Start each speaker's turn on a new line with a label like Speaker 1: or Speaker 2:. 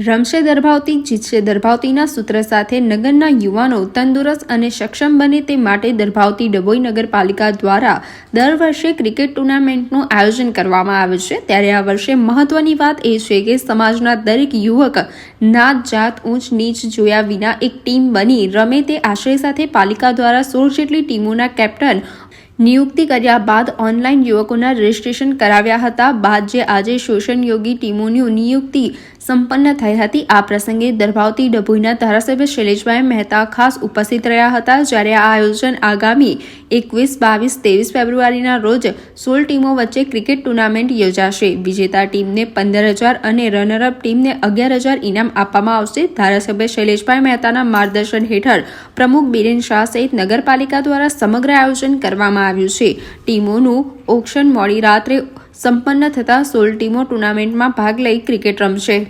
Speaker 1: રમશે દર્ભાવતી, જીતશે દર્ભાવતીના સૂત્ર સાથે નગરના યુવાનો તંદુરસ્ત અને સક્ષમ બને તે માટે દર્ભાવતી ડભોઈ નગરપાલિકા દ્વારા દર વર્ષે ક્રિકેટ ટુર્નામેન્ટનું આયોજન કરવામાં આવે છે. ત્યારે આ વર્ષે મહત્વની વાત એ છે કે સમાજના દરેક યુવક નાત, જાત, ઊંચ, નીચ જોયા વિના એક ટીમ બની રમે તે આશય સાથે પાલિકા દ્વારા સોળ જેટલી ટીમોના કેપ્ટન નિયુક્તિ કર્યા બાદ ઓનલાઈન યુવકોના રજિસ્ટ્રેશન કરાવ્યા હતા. બાદ જે આજે શોષણ યોગી ટીમોની નિયુક્તિ સંપન્ન થઈ હતી. આ પ્રસંગે દરભાવતી ડભોઈના ધારાસભ્ય શૈલેષભાઈ મહેતા ખાસ ઉપસ્થિત રહ્યા હતા. જ્યારે આ આયોજન આગામી એકવીસ, બાવીસ, ત્રેવીસ ફેબ્રુઆરીના રોજ સોળ ટીમો વચ્ચે ક્રિકેટ ટુર્નામેન્ટ યોજાશે. વિજેતા ટીમને પંદર હજાર અને રનરઅપ ટીમને અગિયાર હજાર ઇનામ આપવામાં આવશે. ધારાસભ્ય શૈલેષભાઈ મહેતાના માર્ગદર્શન હેઠળ પ્રમુખ બિરેન શાહ સહિત નગરપાલિકા દ્વારા સમગ્ર આયોજન કરવામાં આવ્યું છે. ટીમોનું ઓક્શન મોડી રાત્રે સંપન્ન થતાં સોળ ટીમો ટુર્નામેન્ટમાં ભાગ લઈ ક્રિકેટ રમશે.